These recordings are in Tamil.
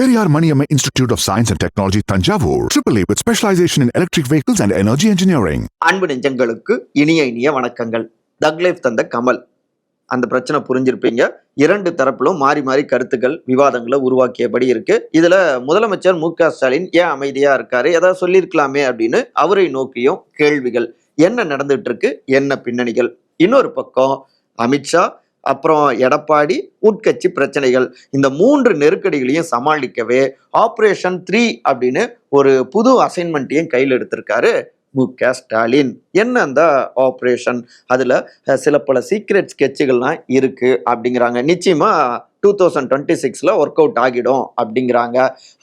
Periyar Maniamma Institute of Science and Technology, Tanjavur. AAA with specialization in electric vehicles and energy engineering. அன்பு நெஞ்சங்களுக்கு இனிய இனிய வணக்கங்கள். தக்லைஃப் தந்த கமல். அந்த பிரச்சனை புரிஞ்சிருப்பீங்க. இரண்டு தரப்பிலும் மாறி மாறி கருத்துக்கள் விவாதங்களை உருவாக்கியபடி இருக்கு. இதுல முதலமைச்சர் மு ஸ்டாலின் ஏன் அமைதியா இருக்காரு? ஏதாவது சொல்லியிருக்கலாமே அப்படின்னு அவரை நோக்கியும் கேள்விகள். என்ன நடந்துட்டு இருக்கு? என்ன பின்னணிகள்? இன்னொரு பக்கம் அமித்ஷா அப்புறம் எடப்பாடி உட்கட்சி பிரச்சனைகள். இந்த மூன்று நெருக்கடிகளையும் சமாளிக்கவே ஆப்ரேஷன் த்ரீ அப்படின்னு ஒரு புது அசைன்மெண்ட்டையும் கையில் எடுத்திருக்காரு. மு க ஸ்டாலின். என்ன அந்த ஆப்ரேஷன் அதில் சில பல சீக்ரெட் ஸ்கெட்சுகள்லாம் இருக்குது அப்படிங்கிறாங்க. நிச்சயமாக டூ தௌசண்ட் டுவெண்ட்டி சிக்ஸில் ஒர்க் அவுட் ஆகிடும் அப்படிங்கிறாங்க.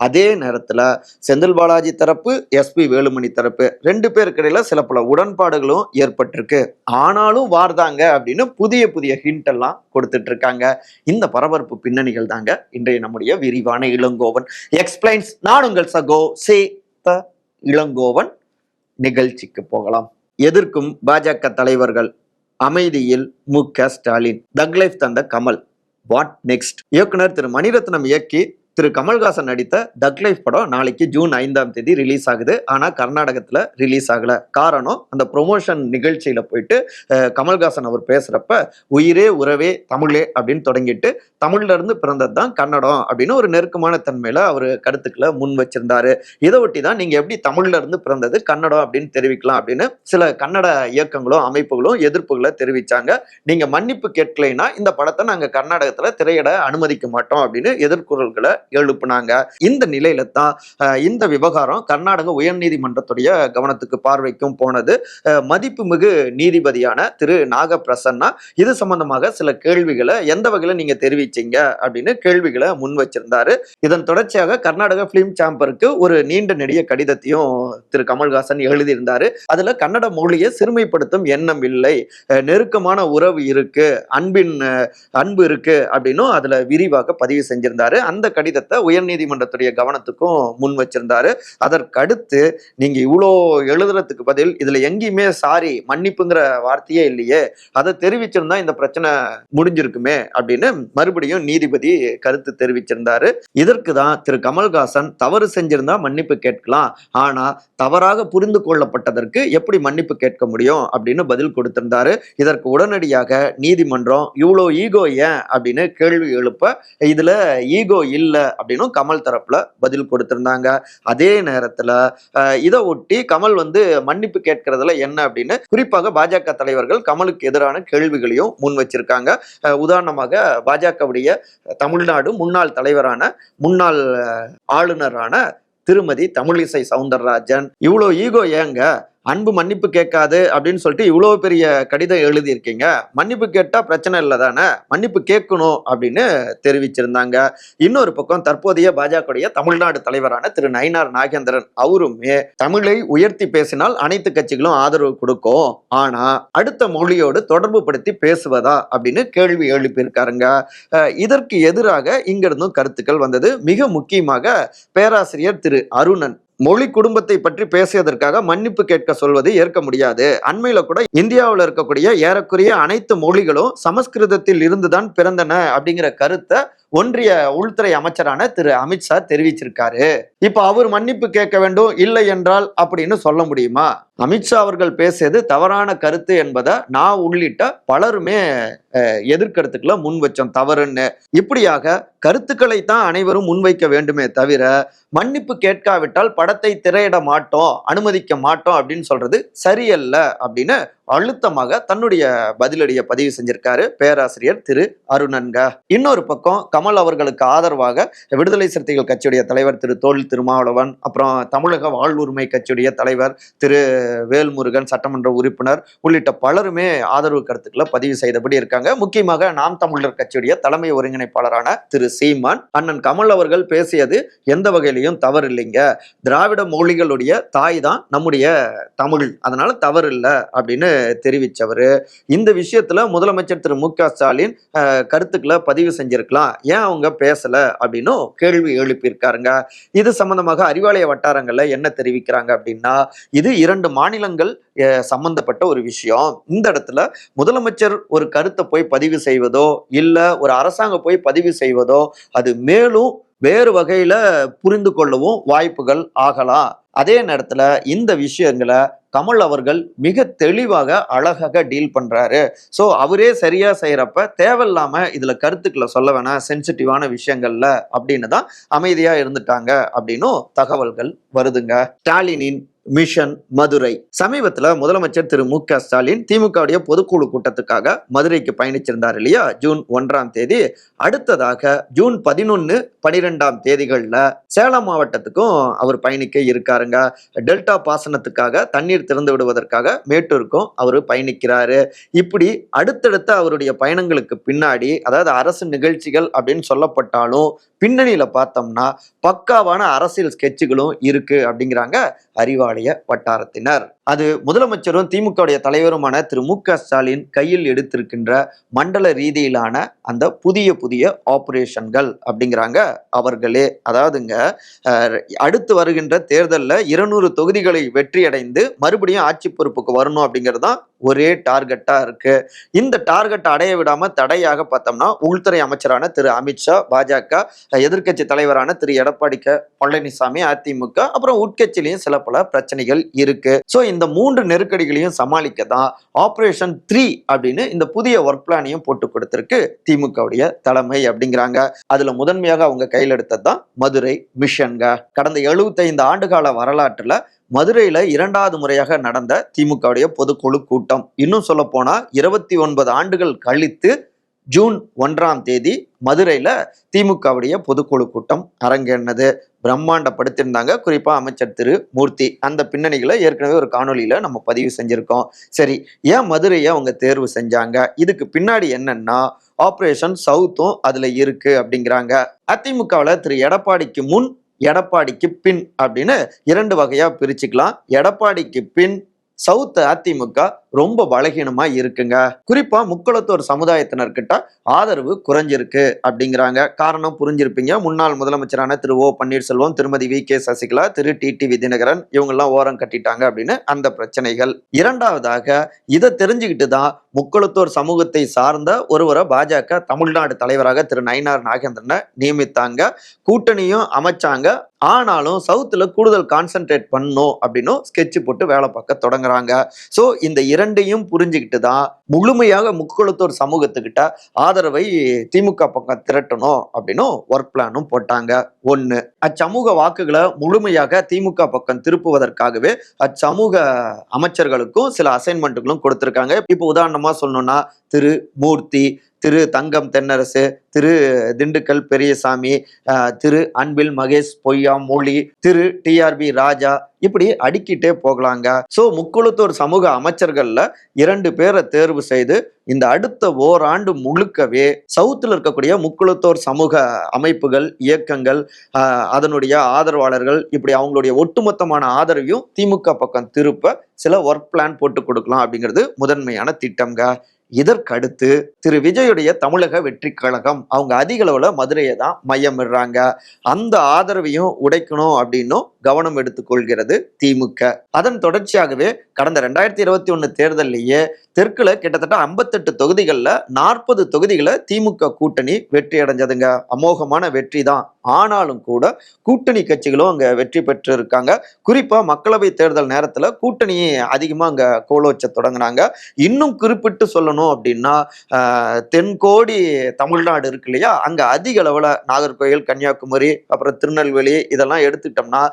அதே நேரத்தில் செந்தில் பாலாஜி தரப்பு எஸ்பி வேலுமணி தரப்பு ரெண்டு பேருக்கிடையில் சில பல உடன்பாடுகளும் ஏற்பட்டிருக்கு. ஆனாலும் வார்தாங்க அப்படின்னு புதிய புதிய ஹிண்ட் எல்லாம் கொடுத்துட்டு இருக்காங்க இந்த பரபரப்பு பின்னணிகள் தாங்க இன்றைய நம்முடைய விரிவான இளங்கோவன். எக்ஸ்பிளைன்ஸ் நான் உங்கள் சகோ சே த இளங்கோவன். நிகழ்ச்சிக்கு போகலாம். எதிர்க்கும் பாஜக தலைவர்கள் அமைதியில் மு க ஸ்டாலின் தக்லைஃப் தந்த கமல் வாட் நெக்ஸ்ட்? இயக்குனர் திரு மணிரத்னம் இயக்கி திரு கமல்ஹாசன் நடித்த டக் லைஃப் படம் நாளைக்கு ஜூன் ஐந்தாம் தேதி ரிலீஸ் ஆகுது. ஆனால் கர்நாடகத்தில் ரிலீஸ் ஆகலை. காரணம் அந்த ப்ரொமோஷன் நிகழ்ச்சியில் போயிட்டு கமல்ஹாசன் அவர் பேசுகிறப்ப உயிரே உறவே தமிழே அப்படின்னு தொடங்கிட்டு தமிழ்லேருந்து பிறந்தது தான் கன்னடம் அப்படின்னு ஒரு நெருக்கமான தன்மையில் அவர் கருத்துக்களை முன் வச்சிருந்தாரு. இதை ஒட்டி தான் நீங்கள் எப்படி தமிழ்லேருந்து பிறந்தது கன்னடம் அப்படின்னு தெரிவிக்கலாம் அப்படின்னு சில கன்னட இயக்கங்களும் அமைப்புகளும் எதிர்ப்புகளை தெரிவித்தாங்க நீங்கள் மன்னிப்பு கேட்கலைன்னா இந்த படத்தை நாங்கள் கர்நாடகத்தில் திரையிட அனுமதிக்க மாட்டோம் அப்படின்னு எதிர்குரல்களை எழுப்புனாங்க. இந்த நிலையில தான் இந்த விவகாரம் கர்நாடக உயர்நீதிமன்றத்துடைய கவனத்துக்கு பார்வைக்கும் போனது. மதிப்புமிகு நீதிபதியான திரு. நாகப்பிரசன்னா இது சம்பந்தமாக சில கேள்விகளை எந்த வகையில நீங்க தெரிவிச்சீங்க அப்படின்னு கேள்விகளை முன் வச்சிருந்தாரு. இதன் தொடர்ச்சியாக கர்நாடக பிலிம் சாம்பருக்கு ஒரு நீண்ட நெடிய கடிதத்தையும் திரு. கமல்ஹாசன் எழுதியிருந்தாரு. அதுல கன்னட மொழியை சிறுமைப்படுத்தும் எண்ணம் இல்லை. நெருக்கமான உறவு இருக்கு அன்பின் அன்பு இருக்கு அப்படின்னும் அதுல விரிவாக பதிவு செஞ்சிருந்தாரு. அந்த கடிதம் கடிதத்தை உயர்நீதிமன்றத்துடைய கவனத்துக்கும் முன் வச்சிருந்தாரு. அதற்கடுத்து நீங்க இவ்வளோ எழுதுறதுக்கு பதில் இதுல எங்கேயுமே சாரி மன்னிப்புங்கிற வார்த்தையே இல்லையே. அதை தெரிவிச்சிருந்தா இந்த பிரச்சனை முடிஞ்சிருக்குமே அப்படின்னு மறுபடியும் நீதிபதி கருத்து தெரிவிச்சிருந்தாரு. இதற்கு தான் திரு கமல்ஹாசன் தவறு செஞ்சிருந்தா மன்னிப்பு கேட்கலாம். ஆனா தவறாக புரிந்து கொள்ளப்பட்டதற்கு எப்படி மன்னிப்பு கேட்க முடியும் அப்படின்னு பதில் கொடுத்திருந்தாரு. இதற்கு உடனடியாக நீதிமன்றம் இவ்வளோ ஈகோ ஏன் அப்படின்னு கேள்வி எழுப்ப இதுல ஈகோ இல்லை அப்படின்னும் கமல் தரப்புல பதில் கொடுத்திருந்தாங்க. அதே நேரத்துல இதை ஒட்டி கமல் வந்து மன்னிப்பு கேட்கறதுல என்ன அப்படின்னு குறிப்பாக பாஜக தலைவர்கள் கமலுக்கு எதிரான கேள்விகளையும் முன் வச்சிருக்காங்க. உதாரணமாக பாஜகவுடைய தமிழ்நாடு முன்னாள் தலைவரான முன்னாள் ஆளுநரான திருமதி தமிழிசை சவுந்தரராஜன். இவ்வளோ ஈகோ ஏங்க? அன்பு மன்னிப்பு கேட்காது அப்படின்னு சொல்லிட்டு இவ்வளோ பெரிய கடிதம் எழுதியிருக்கீங்க. மன்னிப்பு கேட்டால் பிரச்சனை இல்லை தானே? மன்னிப்பு கேட்கணும் அப்படின்னு தெரிவிச்சிருந்தாங்க. இன்னொரு பக்கம் தற்போதைய பாஜகவுடைய தமிழ்நாடு தலைவரான திரு நயினார் நாகேந்திரன் அவருமே தமிழை உயர்த்தி பேசினால் அனைத்து கட்சிகளும் ஆதரவு கொடுக்கும். ஆனால் அடுத்த மொழியோடு தொடர்பு படுத்தி பேசுவதா அப்படின்னு கேள்வி எழுப்பியிருக்காருங்க. இதற்கு எதிராக இங்கிருந்தும் கருத்துக்கள் வந்தது. மிக முக்கியமாக பேராசிரியர் திரு அருணன் மொழி குடும்பத்தை பற்றி பேசியதற்காக மன்னிப்பு கேட்க சொல்வது ஏற்க முடியாது. அண்மையில கூட இந்தியாவில் இருக்கக்கூடிய ஏறக்குறைய அனைத்து மொழிகளும் சமஸ்கிருதத்தில் இருந்துதான் பிறந்தன அப்படிங்கிற கருத்தை ஒன்றிய உள்துறை அமைச்சரான திரு அமித்ஷா தெரிவிச்சிருக்காரு. இப்ப அவர் மன்னிப்பு கேட்க வேண்டும் இல்லை என்றால் அப்படின்னு சொல்ல முடியுமா? அமித்ஷா அவர்கள் பேசியது தவறான கருத்து என்பதை நான் உள்ளிட்ட பலருமே எதிர்கருத்துக்களை முன் வச்சோம். தவறுன்னு. இப்படியாக கருத்துக்களை தான் அனைவரும் முன்வைக்க வேண்டுமே தவிர மன்னிப்பு கேட்காவிட்டால் படத்தை திரையிட மாட்டோம் அனுமதிக்க மாட்டோம் அப்படின்னு சொல்றது சரியல்ல அப்படின்னு அழுத்தமாக தன்னுடைய பதிலடியை பதிவு செஞ்சிருக்காரு பேராசிரியர் திரு அருணன்க. இன்னொரு பக்கம் கமல் அவர்களுக்கு ஆதரவாக விடுதலை சிறுத்தைகள் கட்சியுடைய தலைவர் திரு தோல் திருமாவளவன் அப்புறம் தமிழக வாழ்வுரிமை கட்சியுடைய தலைவர் திரு வேல்முருகன் சட்டமன்ற உறுப்பினர் உள்ளிட்ட பலருமே ஆதரவு கருத்துக்களை பதிவு செய்தபடி இருக்காங்க. முக்கியமாக நாம் தமிழர் கட்சியுடைய தலைமை ஒருங்கிணைப்பாளரான திரு சீமான் அண்ணன் கமல் அவர்கள் பேசியது எந்த வகையிலையும் தவறு இல்லைங்க திராவிட மொழிகளுடைய தாய் தான் நம்முடைய தமிழ். அதனால தவறு இல்லை அப்படின்னு தெரிவித்தவர். இந்த விஷயத்தில் முதலமைச்சர் திரு. மு. க. ஸ்டாலின் கருத்துக்களை பதிவு செஞ்சுருக்கலாம். ஏன் அவங்க பேசலை அப்படின்னும் கேள்வி எழுப்பியிருக்காருங்க. இது சம்பந்தமாக அறிவாலய வட்டாரங்களில் என்ன தெரிவிக்கிறாங்க அப்படின்னா இது இரண்டு மாநிலங்கள் சம்பந்தப்பட்ட ஒரு விஷயம். இந்த இடத்துல முதலமைச்சர் ஒரு கருத்தை போய் பதிவு செய்வதோ இல்லை ஒரு அரசாங்கம் போய் பதிவு செய்வதோ அது மேலும் வேறு வகையில் புரிந்து கொள்ளவும் வாய்ப்புகள் ஆகலாம். அதே நேரத்துல இந்த விஷயங்களை கமல் அவர்கள் மிக தெளிவாக அழகாக டீல் பண்றாரு. ஸோ அவரே சரியா செய்யறப்ப தேவையில்லாம இதுல கருத்துக்களை சொல்ல வேணாம் சென்சிட்டிவான விஷயங்கள்ல அப்படின்னு தான் அமைதியா இருந்துட்டாங்க அப்படின்னும் தகவல்கள் வருதுங்க. ஸ்டாலினின் மிஷன் மதுரை. சமீபத்தில் முதலமைச்சர் திரு மு க ஸ்டாலின் திமுகவுடைய பொதுக்குழு கூட்டத்துக்காக மதுரைக்கு பயணிச்சிருந்தார் இல்லையா? ஜூன் ஒன்றாம் தேதி. அடுத்ததாக ஜூன் பதினொன்று பனிரெண்டாம் தேதிகளில் சேலம் மாவட்டத்துக்கும் அவர் பயணிக்க இருக்காருங்க. டெல்டா பாசனத்துக்காக தண்ணீர் திறந்து விடுவதற்காக மேட்டூருக்கும் அவர் பயணிக்கிறாரு. இப்படி அடுத்தடுத்த அவருடைய பயணங்களுக்கு பின்னாடி அதாவது அரசு நிகழ்ச்சிகள் அப்படின்னு சொல்லப்பட்டாலும் பின்னணியில் பார்த்தோம்னா பக்காவான அரசியல் ஸ்கெட்சுகளும் இருக்கு அப்படிங்கிறாங்க அறிவாலய வட்டாரத்தினர். அது முதலமைச்சரும் திமுகவுடைய தலைவருமான திரு மு க ஸ்டாலின் கையில் எடுத்திருக்கின்ற மண்டல ரீதியிலான அந்த புதிய புதிய ஆபரேஷன்கள் அப்படிங்கிறாங்க அவர்களே. அதாவதுங்க அடுத்து வருகின்ற தேர்தலில் இருநூறு தொகுதிகளை வெற்றி அடைந்து மறுபடியும் ஆட்சி பொறுப்புக்கு வரணும் அப்படிங்கிறது தான் ஒரே டார்கெட்டாக இருக்கு. இந்த டார்கெட் அடைய விடாம தடையாக பார்த்தோம்னா உள்துறை அமைச்சரான திரு அமித்ஷா பாஜக எதிர்க்கட்சி தலைவரான திரு எடப்பாடி க பழனிசாமி அதிமுக அப்புறம் உட்கட்சியிலையும் சில பல பிரச்சனைகள் இருக்கு. ஸோ இந்த மூன்று நெருக்கடிகளையும் சமாளிக்க தான் ஆப்ரேஷன் த்ரீ அப்படின்னு இந்த புதிய ஒர்க் பிளானையும் போட்டு கொடுத்திருக்கு திமுகவுடைய தலைமை அப்படிங்கிறாங்க. அதுல முதன்மையாக அவங்க கையில் எடுத்தது தான் மதுரை மிஷன்க கடந்த 75 ஆண்டுகால வரலாற்றுல மதுரையில் இரண்டாவது முறையாக நடந்த திமுகவுடைய பொதுக்குழு கூட்டம். இன்னும் சொல்ல போனால் இருபத்தி ஒன்பது ஆண்டுகள் கழித்து ஜூன் ஒன்றாம் தேதி மதுரையில் திமுகவுடைய பொதுக்குழு கூட்டம் அரங்கேறினது. பிரம்மாண்டப்படுத்தியிருந்தாங்க. குறிப்பாக அமைச்சர் திரு மூர்த்தி. அந்த பின்னணிகளை ஏற்கனவே ஒரு காணொலியில் நம்ம பதிவு செஞ்சுருக்கோம். சரி ஏன் மதுரையை அவங்க தேர்வு செஞ்சாங்க? இதுக்கு பின்னாடி என்னன்னா ஆப்ரேஷன் சவுத்தும் அதில் இருக்குது அப்படிங்கிறாங்க. அதிமுகவில் திரு எடப்பாடிக்கு முன் எடப்பாடிக்கு பின் அப்படின்னு இரண்டு வகையா பிரிச்சுக்கலாம். எடப்பாடிக்கு பின் சவுத் அதிமுக ரொம்ப பலகீனமா இருக்குங்க. குறிப்பா முக்களத்தோர் சமுதாயத்தினர்கிட்ட ஆதரவு குறைஞ்சிருக்கு அப்படிங்கிறாங்க. காரணம் புரிஞ்சிருப்பீங்க. முன்னாள் முதலமைச்சரான திரு ஓ பன்னீர்செல்வம் திருமதி வி கே சசிகலா திரு டி டி விதிநகரன் இவங்கெல்லாம் ஓரம் கட்டிட்டாங்க அப்படின்னு அந்த பிரச்சனைகள். இரண்டாவதாக இதை தெரிஞ்சுக்கிட்டு தான் முக்களத்தோர் சமூகத்தை சார்ந்த ஒருவரை பாஜக தமிழ்நாடு தலைவராக திரு நயினார் நாகேந்திரனை நியமித்தாங்க. கூட்டணியும் அமைச்சாங்க. ஆனாலும் சவுத்துல கூடுதல் கான்சென்ட்ரேட் பண்ணும் அப்படின்னும் ஸ்கெட்ச் போட்டு வேலை பார்க்க தொடங்குறாங்க. ஸோ இந்த இரண்டையும் புரிஞ்சுக்கிட்டு தான் முழுமையாக முக்குளத்தோர் சமூகத்துக்கிட்ட ஆதரவை திமுக பக்கம் திரட்டணும் அப்படின்னும் ஒர்க் பிளானும் போட்டாங்க. ஒன்று அச்சமூக வாக்குகளை முழுமையாக திமுக பக்கம் திருப்புவதற்காகவே அச்சமூக அமைச்சர்களுக்கும் சில அசைன்மெண்ட்டுகளும் கொடுத்துருக்காங்க. இப்போ உதாரணமாக சொல்லணும்னா திரு மூர்த்தி திரு தங்கம் தென்னரசு திரு திண்டுக்கல் பெரியசாமி திரு அன்பில் மகேஷ் பொய்யா மொழி திரு டிஆர்பி ராஜா இப்படி அடிக்கிட்டே போகலாங்க. ஸோ முக்குளத்தூர் சமூக அமைச்சர்கள்ல இரண்டு பேரை தேர்வு செய்து இந்த அடுத்த ஓராண்டு முழுக்கவே சவுத்தில் இருக்கக்கூடிய முக்குளத்தோர் சமூக அமைப்புகள் இயக்கங்கள் அதனுடைய ஆதரவாளர்கள் இப்படி அவங்களுடைய ஒட்டுமொத்தமான ஆதரவையும் திமுக பக்கம் திருப்ப சில ஒர்க் பிளான் போட்டு கொடுக்கலாம் அப்படிங்கிறது முதன்மையான திட்டம்ங்க. இதற்கடுத்து திரு விஜயுடைய தமிழக வெற்றி கழகம். அவங்க அதிக அளவில் மதுரையை தான் மையமிடுறாங்க. அந்த ஆதரவையும் உடைக்கணும் அப்படின்னும் கவனம் எடுத்துக்கொள்கிறது திமுக. அதன் தொடர்ச்சியாகவே கடந்த ரெண்டாயிரத்தி இருபத்தி ஒன்று தேர்தலிலேயே தெற்குல கிட்டத்தட்ட ஐம்பத்தெட்டு தொகுதிகளில் நாற்பது தொகுதிகளை திமுக கூட்டணி வெற்றி அடைஞ்சதுங்க. அமோகமான வெற்றி தான். ஆனாலும் கூட கூட்டணி கட்சிகளும் அங்கே வெற்றி பெற்று இருக்காங்க குறிப்பாக மக்களவை தேர்தல் நேரத்தில் கூட்டணி அதிகமாக அங்கே கோலோச்ச தொடங்கினாங்க. இன்னும் குறிப்பிட்டு சொல்லணும் அப்படின்னா தென்கோடி தமிழ்நாடு இருக்கு இல்லையா? அங்கே அதிக அளவில் நாகர்கோயில் கன்னியாகுமரி அப்புறம் திருநெல்வேலி இதெல்லாம் எடுத்துக்கிட்டோம்னா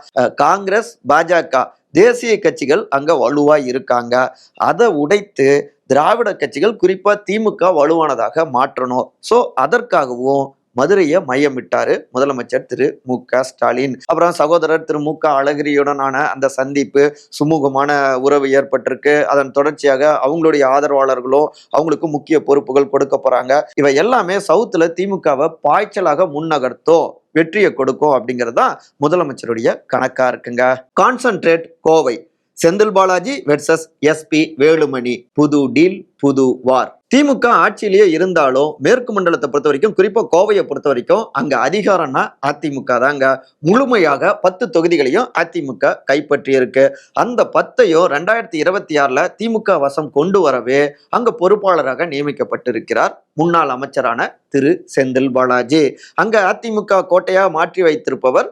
காங்கிரஸ் பாஜக தேசிய கட்சிகள் அங்க வலுவா இருக்காங்க. அதை உடைத்து திராவிட கட்சிகள் குறிப்பா திமுக வலுவானதாக மாற்றணும். ஸோ அதற்காகவும் மதுரையை மையமிட்டாரு முதலமைச்சர் திரு மு க ஸ்டாலின். அப்புறம் சகோதரர் திரு மு க அழகிரியுடனான அந்த சந்திப்பு சுமூகமான உறவு ஏற்பட்டிருக்கு. அதன் தொடர்ச்சியாக அவங்களுடைய ஆதரவாளர்களும் அவங்களுக்கு முக்கிய பொறுப்புகள் கொடுக்க போறாங்க. இவை எல்லாமே சவுத்துல திமுகவை பாய்ச்சலாக முன்னகர்த்தோ வெற்றியை கொடுக்கும் அப்படிங்கிறது தான் முதலமைச்சருடைய கணக்கா இருக்குங்க. Concentrate Kovai Senthil Balaji versus SP Velumani. புது டீல் புது வார் திமுக ஆட்சியிலேயே இருந்தாலும் மேற்கு மண்டலத்தை பொறுத்த வரைக்கும் குறிப்பா கோவையை பொறுத்த வரைக்கும் அங்க அதிகாரம்னா அதிமுக தாங்க. முழுமையாக பத்து தொகுதிகளையும் அதிமுக கைப்பற்றி இருக்கு அந்த பத்தையும் ரெண்டாயிரத்தி இருபத்தி ஆறுல திமுக வசம் கொண்டு வரவே அங்க பொறுப்பாளராக நியமிக்கப்பட்டிருக்கிறார் முன்னாள் அமைச்சரான திரு. செந்தில் பாலாஜி. அங்க அதிமுக கோட்டையா மாற்றி வைத்திருப்பவர்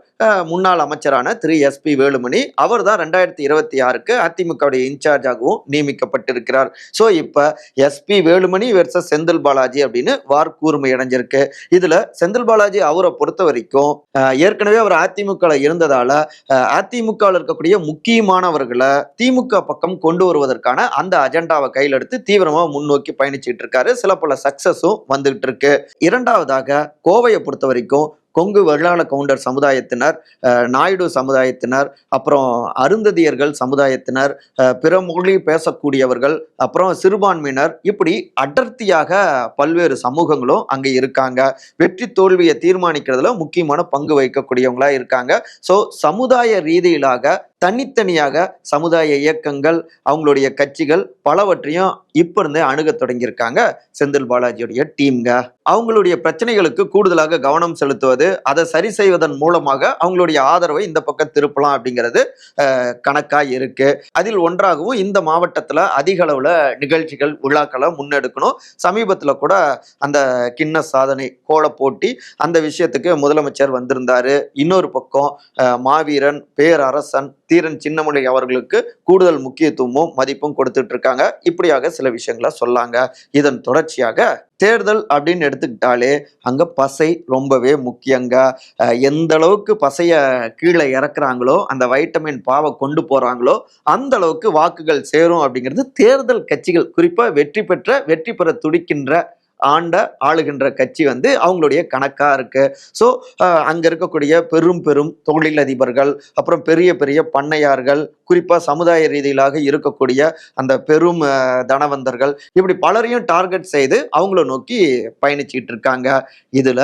முன்னாள் அமைச்சரான திரு. எஸ். பி. வேலுமணி. அவர் தான் ரெண்டாயிரத்தி இருபத்தி ஆறுக்கு அதிமுகவுடைய இன்சார்ஜாகவும் நியமிக்கப்பட்டிருக்கிறார். ஸோ இப்போ எஸ்பி வேலுமணி வெர்சஸ் செந்தில் பாலாஜி அப்படின்னு வார் கூர்மை அடைஞ்சிருக்கு. இதுல செந்தில் பாலாஜி அவரை பொறுத்த வரைக்கும் ஏற்கனவே அவர் அதிமுக இருந்ததால அஹ், இருக்கக்கூடிய முக்கியமானவர்களை திமுக பக்கம் கொண்டு வருவதற்கான அந்த அஜெண்டாவை கையில் எடுத்து தீவிரமா முன்னோக்கி பயணிச்சுட்டு இருக்காரு. சில பல சக்சஸும் வந்துகிட்டு இருக்கு. இரண்டாவதாக கோவையை பொறுத்த வரைக்கும் கொங்கு வெள்ளாள கவுண்டர் சமுதாயத்தினர் நாயுடு சமுதாயத்தினர் அப்புறம் அருந்ததியர்கள் சமுதாயத்தினர் பிற மொழி பேசக்கூடியவர்கள் அப்புறம் சிறுபான்மையினர் இப்படி அடர்த்தியாக பல்வேறு சமூகங்களும் அங்கே இருக்காங்க. வெற்றி தோல்வியை தீர்மானிக்கிறதுல முக்கியமான பங்கு வகிக்கக்கூடியவங்களா இருக்காங்க. ஸோ சமுதாய ரீதியிலாக தனித்தனியாக சமுதாய இயக்கங்கள் அவங்களுடைய கட்சிகள் பலவற்றையும் இப்ப இருந்தே அணுக தொடங்கியிருக்காங்க. செந்தில் பாலாஜியுடைய டீம்ங்க அவங்களுடைய பிரச்சனைகளுக்கு கூடுதலாக கவனம் செலுத்துவது அதை சரி செய்வதன் மூலமாக அவங்களுடைய ஆதரவை இந்த பக்கம் திருப்பலாம் அப்படிங்கிறது கணக்காக கணக்கா இருக்கு. அதில் ஒன்றாகவும் இந்த மாவட்டத்துல அதிக அளவுல நிகழ்ச்சிகள் விழாக்களை முன்னெடுக்கணும். சமீபத்துல கூட அந்த கிண்ண சாதனை கோல போட்டி அந்த விஷயத்துக்கு முதலமைச்சர் வந்திருந்தாரு. இன்னொரு பக்கம் மாவீரன் பேரரசன் தீரன் சின்னமொழி அவர்களுக்கு கூடுதல் முக்கியத்துவமும் மதிப்பும் கொடுத்துட்டு இருக்காங்க இப்படியாக சில விஷயங்களை சொல்லாங்க. இதன் தொடர்ச்சியாக தேர்தல் அப்படின்னு எடுத்துக்கிட்டாலே அங்க பசை ரொம்பவே முக்கியங்க. எந்த அளவுக்கு பசைய கீழே இறக்குறாங்களோ அந்த வைட்டமின் பாவை கொண்டு போறாங்களோ அந்த அளவுக்கு வாக்குகள் சேரும் அப்படிங்கிறது தேர்தல் கட்சிகள் குறிப்பா வெற்றி பெற்ற வெற்றி பெற துடிக்கின்ற ஆண்ட ஆளுகின்ற கட்சி வந்து அவங்களுடைய கணக்கா இருக்கு. ஸோ அங்க இருக்கக்கூடிய பெரும் பெரும் தொழிலதிபர்கள் அப்புறம் பெரிய பெரிய பண்ணையார்கள் குறிப்பா சமுதாய ரீதியிலாக இருக்கக்கூடிய அந்த பெரும் தனவந்தர்கள் இப்படி பலரையும் டார்கெட் செய்து அவங்கள நோக்கி பயணிச்சிட்டு இருக்காங்க. இதுல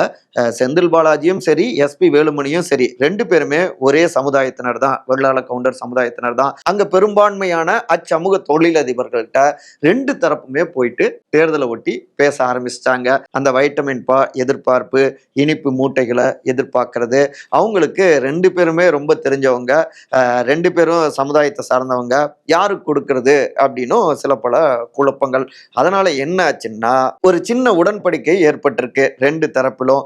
செந்தில் பாலாஜியும் சரி எஸ்பி வேலுமணியும் சரி ரெண்டு பேருமே ஒரே சமுதாயத்தினர் தான். வெள்ளாள கவுண்டர் சமுதாயத்தினர் தான். அங்க பெரும்பான்மையான அச்சமூக தொழிலதிபர்கள்ட்ட ரெண்டு தரப்புமே போயிட்டு தேர்தலை ஒட்டி பேச ஆரம்பிச்சிட்டாங்க. அந்த வைட்டமின் பா எதிர்பார்ப்பு இனிப்பு மூட்டைகளை எதிர்பார்க்கறது. அவங்களுக்கு ரெண்டு பேருமே ரொம்ப தெரிஞ்சவங்க. ரெண்டு பேரும் சமுதாயத்தை சார்ந்தவங்க. யாருக்கு கொடுக்கறது அப்படின்னும் சில பல குழப்பங்கள். அதனால என்ன ஆச்சுன்னா ஒரு சின்ன உடன்படிக்கை ஏற்பட்டிருக்கு ரெண்டு தரப்பிலும்.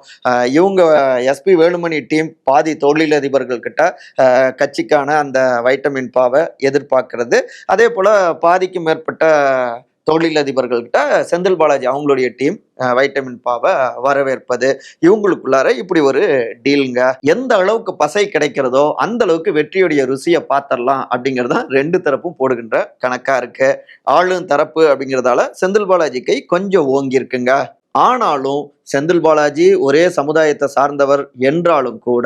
இவங்க எஸ்பி வேலுமணி டீம் பாதி தொழிலதிபர்கள் கிட்ட கட்சிக்கான அந்த வைட்டமின் பாவை எதிர்பார்க்கறது. அதே போல பாதிக்கும் மேற்பட்ட தொழிலதிபர்கள்கிட்ட செந்தில் பாலாஜி அவங்களுடைய டீம் வைட்டமின் பாவை வரவேற்பது இவங்களுக்குள்ளார இப்படி ஒரு டீலுங்க. எந்த அளவுக்கு பசை கிடைக்கிறதோ அந்த அளவுக்கு வெற்றியுடைய ருசியை பார்த்தரலாம் அப்படிங்கிறது தான் ரெண்டு தரப்பும் போடுகின்ற கணக்கா இருக்கு. ஆளும் தரப்பு அப்படிங்கிறதால செந்தில் பாலாஜி கை கொஞ்சம் ஓங்கி இருக்குங்க. ஆனாலும் செந்தில் பாலாஜி ஒரே சமுதாயத்தை சார்ந்தவர் என்றாலும் கூட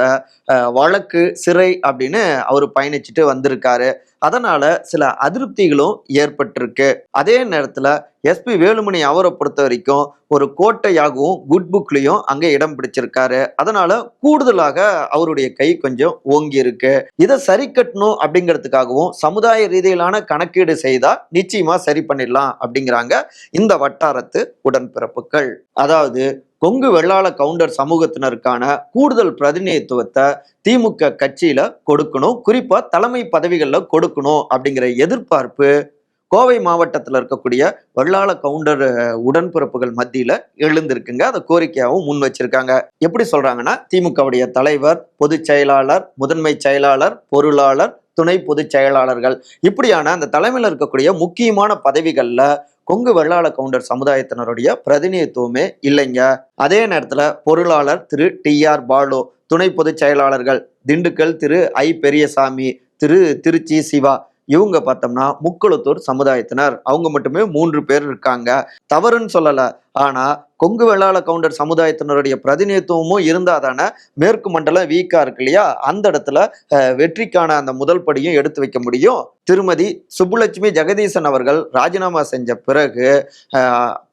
வழக்கு சிறை அப்படின்னு அவர் பயணிச்சுட்டு வந்திருக்காரு. அதனால சில அதிருப்திகளும் ஏற்பட்டிருக்கு. அதே நேரத்துல எஸ்பி வேலுமணி அவரை பொறுத்த வரைக்கும் ஒரு கோட்டையாகவும் குட் புக்லையும் அங்கே இடம் பிடிச்சிருக்காரு. அதனால கூடுதலாக அவருடைய கை கொஞ்சம் ஓங்கி இருக்கு. இதை சரி கட்டணும் அப்படிங்கிறதுக்காகவும் சமுதாய ரீதியிலான கணக்கீடு செய்தா நிச்சயமா சரி பண்ணிடலாம் அப்படிங்கிறாங்க இந்த வட்டாரத்து உடன்பிறப்புகள். அதாவது கொங்கு வெள்ளாள கவுண்டர் சமூகத்தினருக்கான கூடுதல் பிரதிநிதித்துவத்தை திமுக கட்சியில கொடுக்கணும். குறிப்பா தலைமை பதவிகளில் கொடுக்கணும் அப்படிங்கிற எதிர்பார்ப்பு கோவை மாவட்டத்தில் இருக்கக்கூடிய வெள்ளாள கவுண்டர் உடன்பிறப்புகள் மத்தியில் எழுந்திருக்குங்க. அதை கோரிக்கையாகவும் முன் வச்சிருக்காங்க. எப்படி சொல்றாங்கன்னா திமுகவுடைய தலைவர் பொதுச் செயலாளர் முதன்மை செயலாளர் பொருளாளர் துணை பொதுச் செயலாளர்கள். இப்படியான அந்த தலைமையில் இருக்கக்கூடிய முக்கியமான பதவிகளில் கொங்கு வெள்ளாள கவுண்டர் சமுதாயத்தினருடைய பிரதிநிதித்துவமே இல்லைங்க. அதே நேரத்தில் பொருளாளர் திரு. டி. ஆர். பாலு துணை பொதுச் செயலாளர்கள் திண்டுக்கல் திரு. ஐ. பெரியசாமி திரு. திருச்சி சிவா இவங்க பார்த்தோம்னா முக்குளத்தூர் சமுதாயத்தினர். அவங்க மட்டுமே மூன்று பேர் இருக்காங்க. தவறுன்னு சொல்லலை. ஆனால் கொங்கு வெள்ளாள கவுண்டர் சமுதாயத்தினருடைய பிரதிநிதித்துவமும் இருந்தால் தானே மேற்கு மண்டலம் வீக்காக இருக்கு இல்லையா? அந்த இடத்துல வெற்றிக்கான அந்த முதல் படியும் எடுத்து வைக்க முடியும். திருமதி சுப்புலட்சுமி ஜெகதீசன் அவர்கள் ராஜினாமா செஞ்ச பிறகு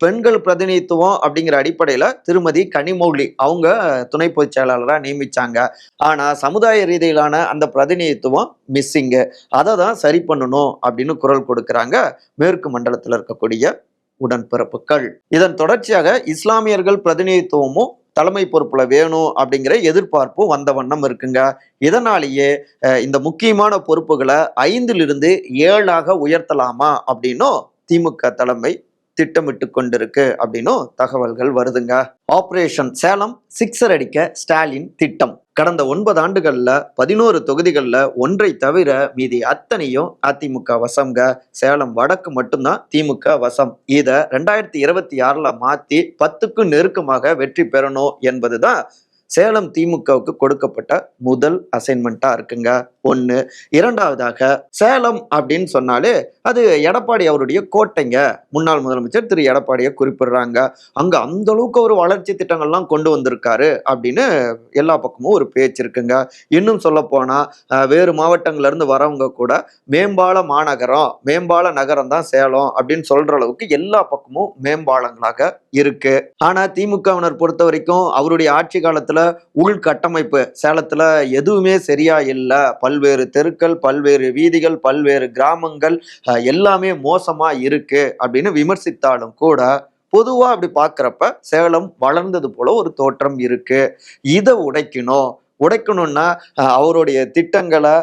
பெண்கள் பிரதிநிதித்துவம் அப்படிங்கிற அடிப்படையில் திருமதி கனிமௌலி அவங்க துணை பொதுச் செயலாளராக நியமித்தாங்க ஆனால் சமுதாய ரீதியிலான அந்த பிரதிநிதித்துவம் மிஸ்ஸிங்கு அதை தான் சரி பண்ணணும் அப்படின்னு குரல் கொடுக்குறாங்க மேற்கு மண்டலத்தில் இருக்கக்கூடிய உடன்பிறப்புகள். இதன் தொடர்ச்சியாக இஸ்லாமியர்கள் பிரதிநிதித்துவமும் தலைமை பொறுப்புல வேணும் அப்படிங்கிற எதிர்பார்ப்பு வந்த வண்ணம் இருக்குங்க. இதனாலேயே இந்த முக்கியமான பொறுப்புகளை ஐந்திலிருந்து ஏழாக உயர்த்தலாமா அப்படின்னும் திமுக தலைமை திட்டமிட்டு கொண்டிருக்கு அப்படின்னும் தகவல்கள் வருதுங்க. ஆபரேஷன் சேலம் சிக்ஸர் அடிக்க ஸ்டாலின் திட்டம். கடந்த ஒன்பது ஆண்டுகள்ல பதினோரு தொகுதிகளில் ஒன்றை தவிர மீதி அத்தனையும் அதிமுக வசம்ங்க. சேலம் வடக்கு மட்டும்தான் திமுக வசம். இதை ரெண்டாயிரத்தி இருபத்தி ஆறில் மாற்றி பத்துக்கும் நெருக்கமாக வெற்றி பெறணும் என்பதுதான் சேலம் திமுகவுக்கு கொடுக்கப்பட்ட முதல் அசைன்மெண்ட்டாக இருக்குங்க. ஒன்று இரண்டாவதாக சேலம் அப்படின்னு சொன்னாலே அது எடப்பாடி அவருடைய கோட்டைங்க. முன்னாள் முதலமைச்சர் திரு. எடப்பாடியை குறிப்பிடுறாங்க. அங்க அந்த அளவுக்கு ஒரு வளர்ச்சி திட்டங்கள்லாம் கொண்டு வந்திருக்காரு அப்படின்னு எல்லா பக்கமும் ஒரு பேச்சு இருக்குங்க. இன்னும் சொல்ல போனா வேறு மாவட்டங்கள்ல இருந்து வரவங்க கூட மேம்பால மாநகரம் மேம்பால நகரம் தான் சேலம் அப்படின்னு சொல்ற அளவுக்கு எல்லா பக்கமும் மேம்பாலங்களாக இருக்கு. ஆனா திமுகவினர் பொறுத்த வரைக்கும் அவருடைய ஆட்சி காலத்துல உள்கட்டமைப்பு சேலத்துல எதுவுமே சரியா இல்லை. பல்வேறு தெருக்கள் பல்வேறு வீதிகள் பல்வேறு கிராமங்கள் எல்லாமே மோசமா இருக்கு அப்படின்னு விமர்சித்தாலும் கூட பொதுவா அப்படி பார்க்குறப்ப சேலம் வளர்ந்தது போல ஒரு தோற்றம் இருக்கு. இதை உடைக்கணும். உடைக்கணும்னா அவருடைய திட்டங்களை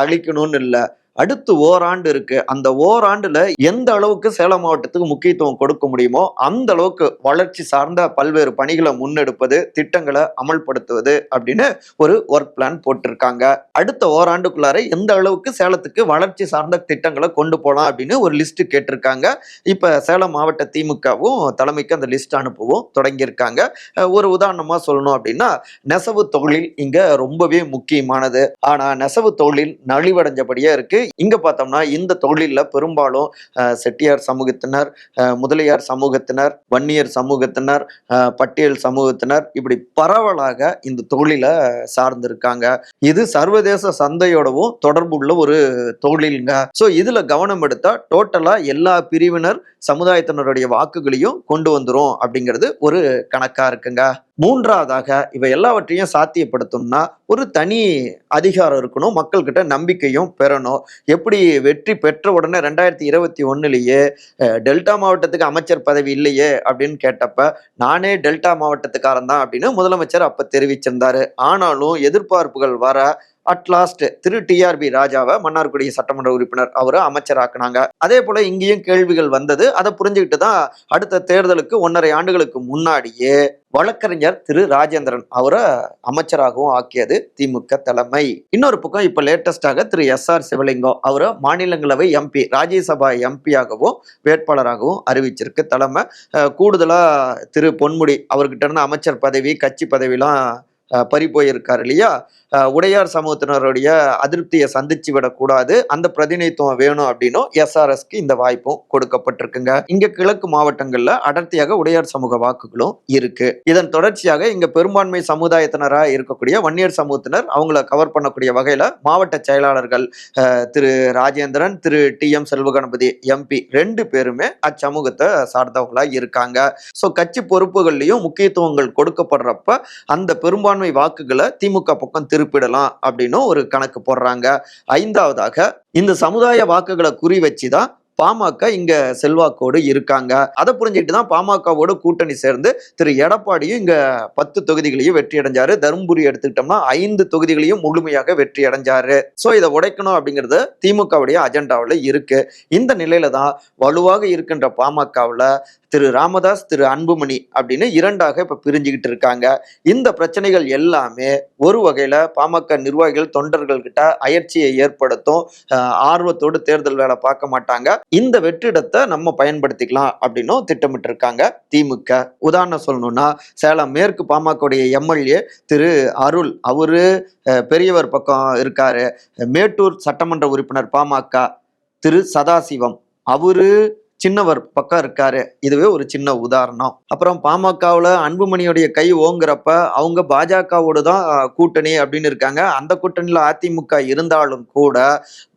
அழிக்கணும்னு இல்லை. அடுத்து ஓராண்டு இருக்கு. அந்த ஓராண்டுல எந்த அளவுக்கு சேலம் மாவட்டத்துக்கு முக்கியத்துவம் கொடுக்க முடியுமோ அந்த அளவுக்கு வளர்ச்சி சார்ந்த பல்வேறு பணிகளை முன்னெடுப்பது திட்டங்களை அமல்படுத்துவது அப்படின்னு ஒரு ஒர்க் பிளான் போட்டிருக்காங்க. அடுத்த ஓராண்டுக்குள்ளார எந்த அளவுக்கு சேலத்துக்கு வளர்ச்சி சார்ந்த திட்டங்களை கொண்டு போகலாம் அப்படின்னு ஒரு லிஸ்ட் கேட்டிருக்காங்க. இப்ப சேலம் மாவட்ட திமுகவும் தலைமைக்கு அந்த லிஸ்ட் அனுப்பவும் தொடங்கியிருக்காங்க. ஒரு உதாரணமா சொல்லணும் அப்படின்னா நெசவு தொழில் இங்க ரொம்பவே முக்கியமானது. ஆனா நெசவு தொழில் நலிவடைஞ்சபடியா இருக்கு. இங்க பார்த்தோம்னா இந்த தொழிலில் பெரும்பாலும் செட்டியார் சமூகத்தினர் அஹ், முதலியார் சமூகத்தினர் வன்னியர் சமூகத்தினர் அஹ், பட்டியல் சமூகத்தினர் இப்படி பரவலாக இந்த தொழிலை சார்ந்திருக்காங்க. இது சர்வதேச சந்தையோடவும் தொடர்புள்ள ஒரு தொழிலுங்க. ஸோ இதுல கவனம் எடுத்தா டோட்டலா எல்லா பிரிவினர் சமுதாயத்தினருடைய வாக்குகளையும் கொண்டு வந்துரும் அப்படிங்கிறது ஒரு கணக்கா இருக்குங்க. மூன்றாவதாக இவை எல்லாவற்றையும் சாத்தியப்படுத்தணும்னா ஒரு தனி அதிகாரம் இருக்கணும். மக்கள்கிட்ட நம்பிக்கையும் பெறணும். எப்படி வெற்றி பெற்ற உடனே ரெண்டாயிரத்தி இருபத்தி ஒன்னுலயே டெல்டா மாவட்டத்துக்கு அமைச்சர் பதவி இல்லையே அப்படின்னு கேட்டப்ப நானே டெல்டா மாவட்டத்துக்காரன் தான் அப்படின்னு முதலமைச்சர் அப்போ தெரிவிச்சிருந்தாரு. ஆனாலும் எதிர்பார்ப்புகள் வர அட்லாஸ்ட் திரு டிஆர்பி ராஜாவை மன்னார்குடி சட்டமன்ற உறுப்பினர் அவரை அமைச்சராக்குனாங்க. அதே போல இங்கேயும் கேள்விகள் வந்தது. அதை புரிஞ்சுக்கிட்டு தான் அடுத்த தேர்தலுக்கு ஒன்றரை ஆண்டுகளுக்கு முன்னாடியே வழக்கறிஞர் திரு ராஜேந்திரன் அவரை அமைச்சராகவும் ஆக்கியது திமுக தலைமை. இன்னொரு பக்கம் இப்ப லேட்டஸ்டாக திரு எஸ் ஆர் சிவலிங்கம் அவரை மாநிலங்களவை எம்பி ராஜ்யசபா எம்பியாகவும் வேட்பாளராகவும் அறிவிச்சிருக்கு தலைமை. கூடுதலா திரு பொன்முடி அவர்கிட்ட இருந்து அமைச்சர் பதவி கட்சி பதவிலாம் பறி போயிருக்கார் இல்லையா? உடையார் சமூகத்தினருடைய அதிருப்தியை சந்திச்சு விடக்கூடாது. அந்த பிரதிநிதித்துவம் வேணும் அப்படின்னும் எஸ்ஆர்எஸ்க்கு இந்த வாய்ப்பும் கொடுக்கப்பட்டிருக்குங்க. இங்க கிழக்கு மாவட்டங்கள்ல அடர்த்தியாக உடையார் சமூக வாக்குகளும் இருக்கு. இதன் தொடர்ச்சியாக இங்க பெரும்பான்மை சமுதாயத்தினரா இருக்கக்கூடிய வன்னியர் சமூகத்தினர் அவங்கள கவர் பண்ணக்கூடிய வகையில மாவட்ட செயலாளர்கள் திரு ராஜேந்திரன் திரு T M Selvaganapathi M P ரெண்டு பேருமே அச்சமூகத்தை சார்ந்தவங்களா இருக்காங்க. ஸோ கட்சி பொறுப்புகள்லையும் முக்கியத்துவங்கள் கொடுக்கப்படுறப்ப அந்த பெரும்பான்மை வாக்குகளை திமுக பக்கம் திருப்பிடலாம் அப்படின்னு ஒரு கணக்கு போடுறாங்க. ஐந்தாவதாக இந்த சமுதாய வாக்குகளை குறி வச்சுதான் பாமக இங்க செல்வாக்கோடு இருக்காங்க. அதை புரிஞ்சுக்கிட்டு தான் பாமகவோட கூட்டணி சேர்ந்து திரு எடப்பாடியும் இங்க பத்து தொகுதிகளையும் வெற்றி அடைஞ்சாரு. தருமபுரி எடுத்துக்கிட்டோம்னா ஐந்து தொகுதிகளையும் முழுமையாக வெற்றி அடைஞ்சாரு. ஸோ இதை உடைக்கணும் அப்படிங்கிறது திமுகவுடைய அஜெண்டாவில் இருக்கு. இந்த நிலையில தான் வலுவாக இருக்கின்ற பாமகவில் திரு ராமதாஸ் திரு அன்புமணி அப்படின்னு இரண்டாக இப்போ பிரிஞ்சுக்கிட்டு இருக்காங்க. இந்த பிரச்சனைகள் எல்லாமே ஒரு வகையில் பாமக நிர்வாகிகள் தொண்டர்கள் கிட்ட அயற்சியை ஏற்படுத்தும் ஆர்வத்தோடு தேர்தல் வேலை பார்க்க மாட்டாங்க. இந்த வெற்றிடத்தை நம்ம பயன்படுத்திக்கலாம் அப்படின்னும் திட்டமிட்டு இருக்காங்க திமுக. உதாரணம் சொல்லணும்னா சேலம் மேற்கு பாமகவுடைய எம்எல்ஏ திரு அருள் அவரு பெரியவர் பக்கம் இருக்காரு மேட்டூர் சட்டமன்ற உறுப்பினர் பாமக திரு சதாசிவம். அவரு சின்னவர் பக்கம் இருக்காரு. இதுவே ஒரு சின்ன உதாரணம். அப்புறம் பாமகவுல அன்புமணியுடைய கை ஓங்குறப்ப அவங்க பாஜகவோடு தான் கூட்டணி அப்படின்னு இருக்காங்க. அந்த கூட்டணியில அதிமுக இருந்தாலும் கூட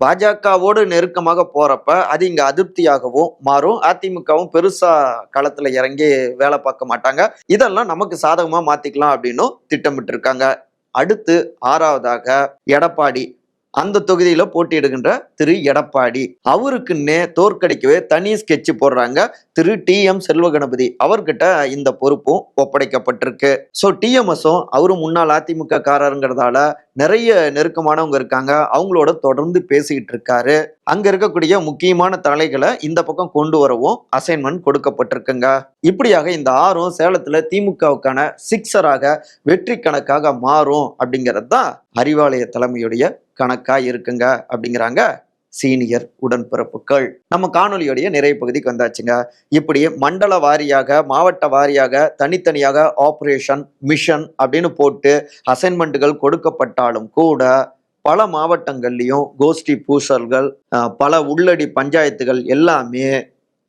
பாஜகவோடு நெருக்கமாக போறப்ப அது இங்க அதிருப்தியாகவும் மாறும். அதிமுகவும் பெருசா களத்துல இறங்கி வேலை பார்க்க மாட்டாங்க. இதெல்லாம் நமக்கு சாதகமா மாத்திக்கலாம் அப்படின்னும் திட்டமிட்டு இருக்காங்க அடுத்து ஆறாவதாக எடப்பாடி. அந்த தொகுதியில போட்டியிடுகின்ற திரு எடப்பாடி. அவருக்குன்னே தோற்கடிக்கவே தனி ஸ்கெட்ச் போடுறாங்க திரு டி எம் செல்வகணபதி. அவர்கிட்ட இந்த பொறுப்பும் ஒப்படைக்கப்பட்டிருக்கு. ஸோ டிஎம்எஸும் அவரும் முன்னாள் அதிமுக காரருங்கிறதால நிறைய நெருக்கமானவங்க இருக்காங்க. அவங்களோட தொடர்ந்து பேசிக்கிட்டு இருக்காரு. அங்க இருக்கக்கூடிய முக்கியமான தலைகளை இந்த பக்கம் கொண்டு வரவும் அசைன்மெண்ட் கொடுக்கப்பட்டிருக்குங்க. இப்படியாக இந்த ஆறும் சேலத்துல திமுகவுக்கான சிக்ஸராக வெற்றி கணக்காக மாறும் அப்படிங்கிறது தான் அறிவாலய தலைமையுடைய கணக்கா இருக்குங்க அப்படிங்கிறாங்க சீனியர் உடன்பிறப்புகள். நம்ம காணொலியுடைய நிறைய பகுதிக்கு வந்தாச்சுங்க. இப்படி மண்டல வாரியாக மாவட்ட வாரியாக தனித்தனியாக ஆபரேஷன் மிஷன் அப்படின்னு போட்டு அசைன்மெண்ட்டுகள் கொடுக்கப்பட்டாலும் கூட பல மாவட்டங்கள்லையும் கோஷ்டி பூசல்கள் பல உள்ளடி பஞ்சாயத்துகள் எல்லாமே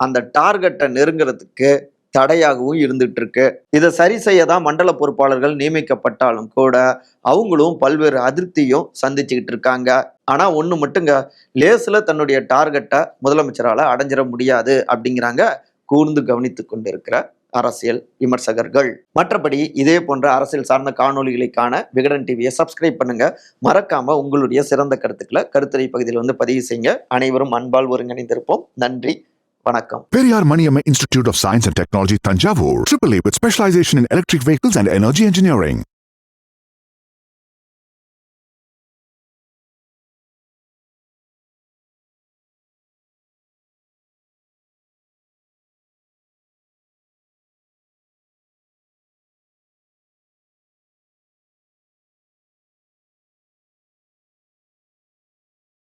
அந்த டார்கெட்டை நெருங்குறதுக்கு தடையாகவும் இருந்துட்டு இருக்கு இதை சரி செய்ய தான் மண்டல பொறுப்பாளர்கள் நியமிக்கப்பட்டாலும் கூட அவங்களும் பல்வேறு அதிருப்தியும் சந்திச்சுக்கிட்டு இருக்காங்க ஆனா ஒண்ணு மட்டுங்க லேஸ்ல தன்னுடைய டார்கெட்டை முதலமைச்சரால அடைஞ்சிட முடியாது அப்படிங்கிறாங்க கூர்ந்து கவனித்து கொண்டிருக்கிற அரசியல் விமர்சகர்கள். மற்றபடி இதே போன்ற அரசியல் சார்ந்த காணொளிகளுக்கான விகடன் டிவியை சப்ஸ்கிரைப் பண்ணுங்க. மறக்காம உங்களுடைய சிறந்த கருத்துக்களை கருத்துரை பகுதியில் வந்து பதிவு செய்யுங்க. அனைவரும் அன்பால் ஒருங்கிணைந்திருப்போம். நன்றி. வணக்கம் Periyar Maniamma Institute of Science and Technology, Tanjavur. AAA with specialization in electric vehicles and energy engineering.